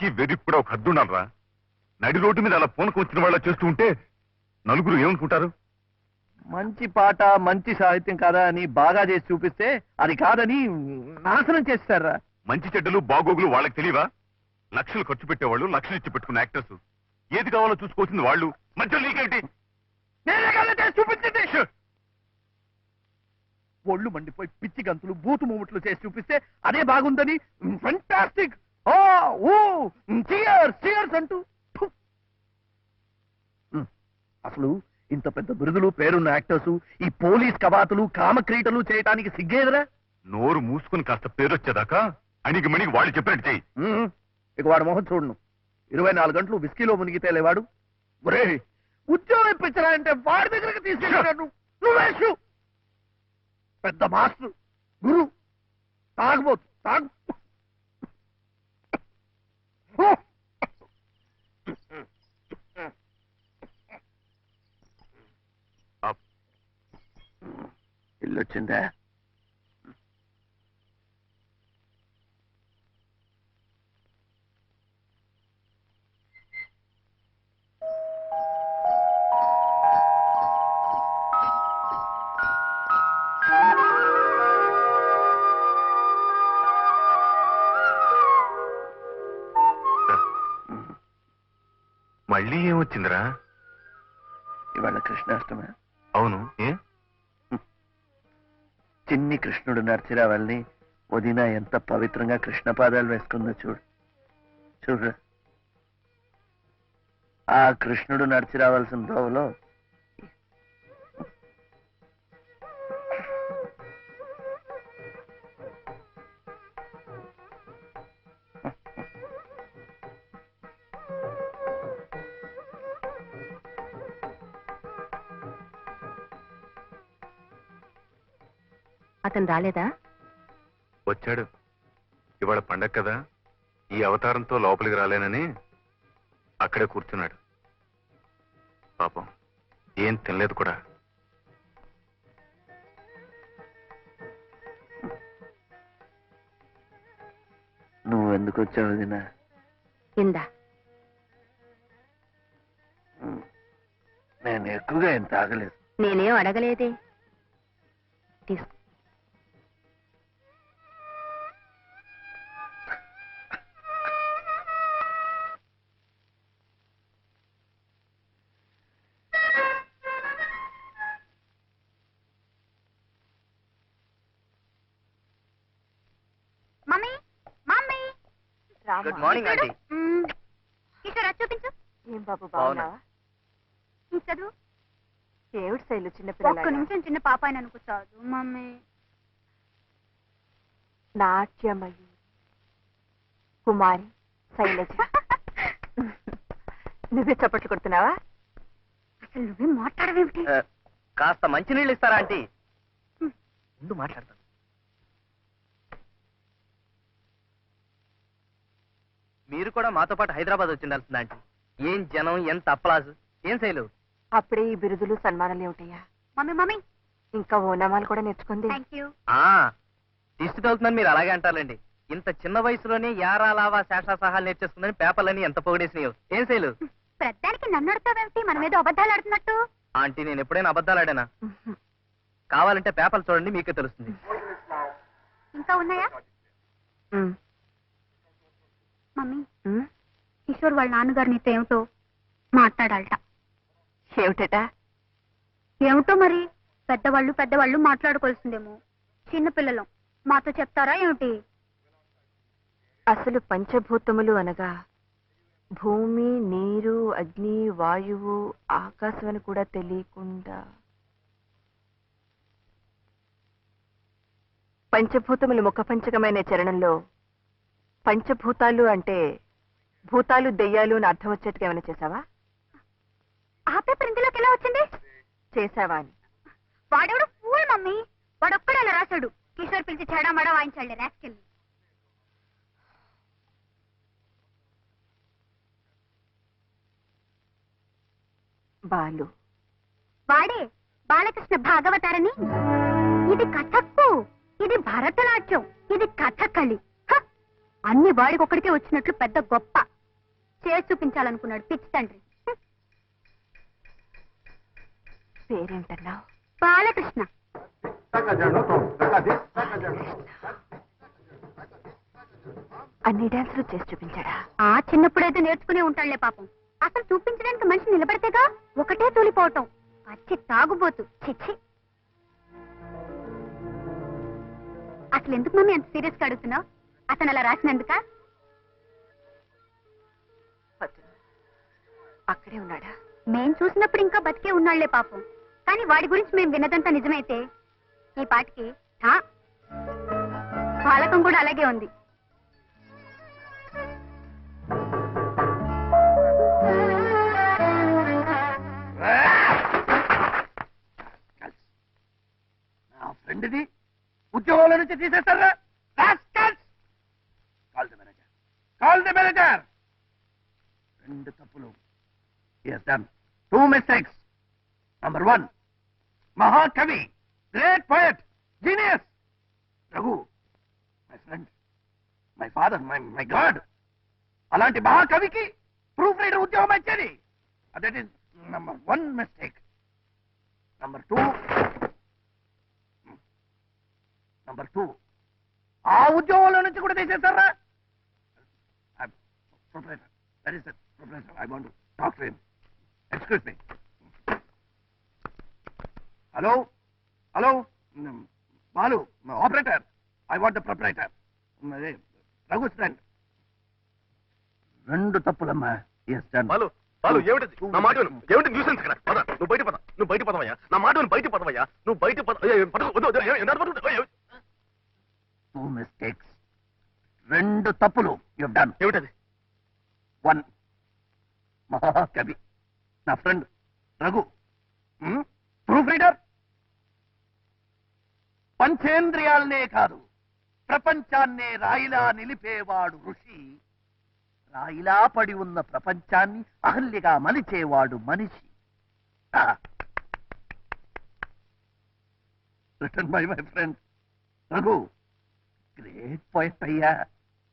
పిచ్చికి వెర్రికి కూడా ఒక హద్దు ఉండాలరా. నడి రోడ్డు మీద అలా పూనకు వచ్చిన వాళ్ళ చేస్తూ ఉంటే నలుగురు ఏమనుకుంటారు? మంచి పాట మంచి సాహిత్యం కదా అని బాగా చేసి చూపిస్తే అది కాదని నాశనం చేస్తారా? మంచి చెడ్డలు బాగోగులు వాళ్ళకి తెలియవా? లక్షలు ఖర్చు పెట్టేవాళ్ళు లక్షలు ఇచ్చి పెట్టుకున్న యాక్టర్స్. ఏది కావాలో చూసుకోవాల్సింది వాళ్ళు. మధ్యలో నీకేంటి ష్! ఒళ్ళు మండిపోయి పిచ్చి గంతులు బూతు మూముట్లు చేసి చూపిస్తే అదే బాగుందని. ఫంటాస్టిక్ ఓ చియర్స్ అంటూ అసలు ఇంత పెద్ద బిరుదులు పేరున్న యాక్టర్స్ ఈ పోలీస్ కవాతులు కామక్రీటలు చేయటానికి సిగ్గేదిరా? నోరు మూసుకుని కాస్త పేరొచ్చేదాకా అణిగి మణిగి వాళ్ళు చెప్పినట్టు చెయ్యి. ఇక వాడు మొహం చూడను. ఇరవై నాలుగు గంటలు విస్కీలో మునిగితే లేవాడు. ఒరే ఉద్యోగం ఇప్పించరా అంటే వాడి దగ్గరికి తీసుకెళ్ళాను నువ్వేసు పెద్ద మాస్టర్ గురు. తాగబోతు తాగు. ఇల్లు వచ్చిందా మళ్ళీ ఏమొచ్చిందిరా? ఇవాళ కృష్ణాష్టమి. అవును ఏ? చిన్ని కృష్ణుడు నర్చిరావల్ని వదిన ఎంత పవిత్రంగా కృష్ణ పాదాలు వేసుకుందో చూడు. చూడు. ఆ కృష్ణుడు నడిచి రావాల్సిన దోవలో అతను రాలేదా? వచ్చాడు. ఇవాళ పండగ కదా. ఈ అవతారంతో లోపలికి రాలేనని అక్కడే కూర్చున్నాడు. పాపం ఏం తినలేదు కూడా. నువ్వు ఎందుకు వచ్చావు వదిన? ఇందా. నేను ఎక్కువగా ఏం తాగలేదు. నేనేం అడగలేదే. తీసుకో. గుడ్ మార్నింగ్ ఆంటీ ఇక్కడ? చూపించు. ఏం బాబు బాగున్నా. బాగున్నావా చదువు? ఏమిటి శైలు చిన్న ఒక్క నిమిషం చిన్న పాప అని అనుకో చదువు మమ్మీ. నాట్యమయి కుమారి శైలజ. నువ్వే చప్పట్లు కొడుతున్నావా? అసలు నువ్వే మాట్లాడవేమిటి? కాస్త మంచినీళ్ళు ఇస్తారా ఆంటీ? ముందు మాట్లాడతాను. మీరు కూడా మాతో పాటు హైదరాబాద్ వచ్చిండాల్సింది ఆంటీ? ఏం జనం ఎంత అప్పలాజు ఏం శైలు? అప్పుడే ఈ బిరుదులు సన్మానాలు ఏమిటయ్యా? Mummy mummy. ఇంకా ఓనామాలు కూడా నేర్చుకుంది. ఆ దిష్టి తగులుతుందని మీరు అలాగే అంటారండి ఇంత చిన్న వయసులోనే యారా లావా శేషాసహాలు నేర్చేసుకుందని పేపర్లని ఎంత పొగిడేసినాయో. ఏం శైలు? ప్రతిదానికి నన్ను అడుగుతావేమిటి? మన మీద అబద్ధాలు ఆడుతున్నట్టు. ఆంటీ నేను ఎప్పుడైనా అబద్ధాలు ఆడానా? కావాలంటే పేపర్లు చూడండి మీకే తెలుస్తుంది. ఇంకా ఉన్నాయా? మమ్మీ. కిషోర్ వాళ్ళ నాన్నగారు నీతో ఏమిటో మాట్లాడాలట. ఏమిటట? ఏమిటో మరి? పెద్దవాళ్ళు పెద్దవాళ్ళు మాట్లాడుకోవాల్సిందేమో. చిన్నపిల్లలం మాతో చెప్తారా ఏమిటి? అసలు పంచభూతములు అనగా భూమి నీరు అగ్ని వాయువు ఆకాశం అని కూడా తెలియకుండా. పంచభూతములు ముఖ పంచకమైన చరణంలో పంచభూతాలు అంటే భూతాలు దెయ్యాలు అని అర్థం వచ్చేట్టుగా ఏమైనా చేసావా ఆ పేపర్ ఇందులోకి ఎలా వచ్చింది? చేసావా అని. వాడెవడు? Fool mummy. వాడొక్కడే అలా రాశాడు. కిషోర్ పిలిచి చెడా మడ వాయించాడు రాసుకెళ్ళి బాలు. వాడే బాలకృష్ణ భాగవతారని. ఇది కథక్కు ఇది భరతనాట్యం. ఇది కథకళి! అన్ని వాడికొక్కడికే వచ్చినట్లు పెద్ద గొప్ప. చేసి చూపించాలనుకున్నాడు పిచ్చి తండ్రి! పేరేంటన్నావు? బాలకృష్ణ. అన్ని డాన్సులు చేసి చూపించాడా? ఆ చిన్నప్పుడైతే నేర్చుకునే ఉంటాడులే పాపం. అసలు చూపించడానికి మనిషి నిలబడితేగా ఒకటే తూలిపోవటం. పచ్చి తాగుబోతు. చిచ్చి. అసలు ఎందుకు మమ్మీ అంత సీరియస్గా అడుగుతున్నావు? అతను అలా రాసినందుక. అక్కడే ఉన్నాడా? మేం చూసినప్పుడు ఇంకా బతికే ఉన్నాళ్ళే పాపం. కానీ వాడి గురించి మేము విన్నదంతా నిజమైతే ఈ పాటికి? పాలకం కూడా అలాగే ఉంది. ఫ్రెండ్ది ఉద్యోగంలో నుంచి తీసేస్తారా call the manager call the manager రెండు తప్పులు yes two mistakes number one మహాకవి great poet genius Raghu my friend my father my my God అలాంటి మహాకవికి ప్రూఫ్ రైటర్ ఉద్యోగం ఇచ్చేది. That is number one mistake number two number two ఆ ఉద్యోగంలో నుంచి కూడా తీసేస్తారా? Professor that is professor I want talk to him excuse me hello hello Balu operator I want the proprietor Raghu stand రెండు తప్పులమ్మా. బాలు బాలు ఏమిటి నా మాట విను ఏమిటి న్యూసెన్స్ ఇక్కడ? పద నువ్వు బయట పద నువ్వు బయట పదవయ్యా. నా మాట విను బయట పదవయ్యా. నువ్వు బయట టూ మిస్టేక్స్ రెండు తప్పులు. యు డన్ ఏమిటది? వన్ మహాకవి. నా ఫ్రెండ్ రఘు ప్రూఫ్ రీడర్ పంచేంద్రియాలనే కాదు ప్రపంచాన్నే రాయిలా నిలిపేవాడు ఋషి రాయిలా పడి ఉన్న ప్రపంచాన్ని అహల్యగా మలిచేవాడు మనిషి written by my friend Raghu great poet అయ్యా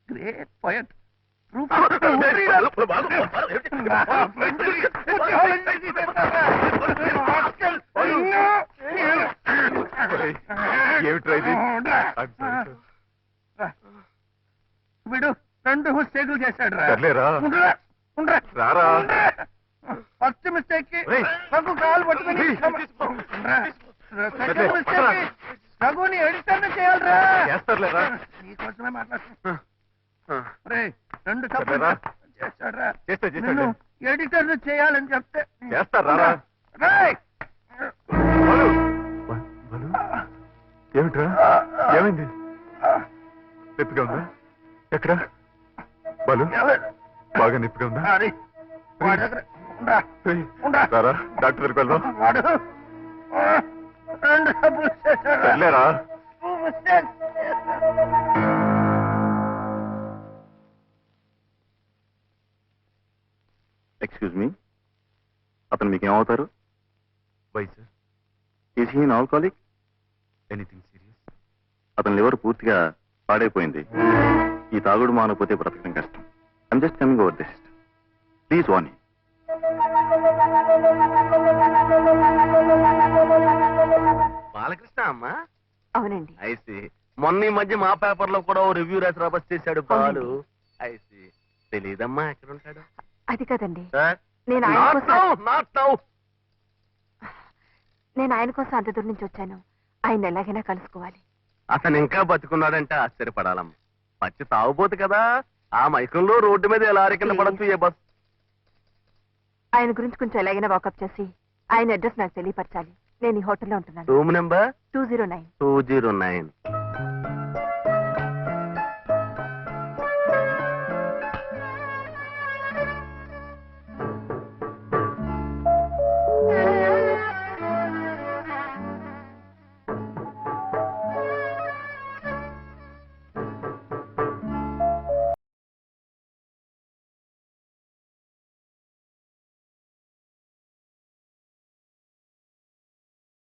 గ్రేట్ పోయట్ ప్రూఫ్ వీడు రెండు మిస్టేకులు చేశాడు రా సర్లేరా. రారా. ఫస్ట్ మిస్టేక్కి. రఘు కాలు పట్టుకుని ఏమిట్రా? ఏమైంది? నొప్పిగా ఉందా? ఎక్కడ? బాలు బాగా నొప్పిగా ఉందా. రారా డాక్టర్ దగ్గరికి వెళ్దాం. mistakes. ఎక్స్క్యూజ్ మీ అతను మీకు ఏమవుతారు why sir is he alcoholic anything serious అతని లివర్ పూర్తిగా పాడైపోయింది. ఈ తాగుడు మానకపోతే బ్రతకడం కష్టం. I'm just coming over this please Vani Balakrishna అమ్మా. అవునండి. ఐసి మొన్న ఈ మధ్య మా పేపర్లో కూడా రివ్యూ రాసి రాబస్ చేశాడు బాలు. ఐసి తెలీదమ్మా ఎక్కడ ఉంటాడు? అది కదండి. నేను ఆయన కోసం నేను ఆయన కోసం అంత దూరం నుంచి వచ్చాను. ఆయన ఎలాగైనా కలుసుకోవాలి. అతను ఇంకా బతుకున్నాడంటే ఆశ్చర్యపడాలమ్మా. పచ్చి తాగుబోతు కదా. ఆ మైకంలో రోడ్డు మీద ఎలా కింద పడచ్చు ఏ బస్? ఆయన గురించి కొంచెం ఎలాగైనా వాకప్ చేసి ఆయన అడ్రస్ నాకు తెలియపరచాలి. నేను ఈ హోటల్లో ఉంటున్నాను. Room number? Two zero nine. Two zero nine.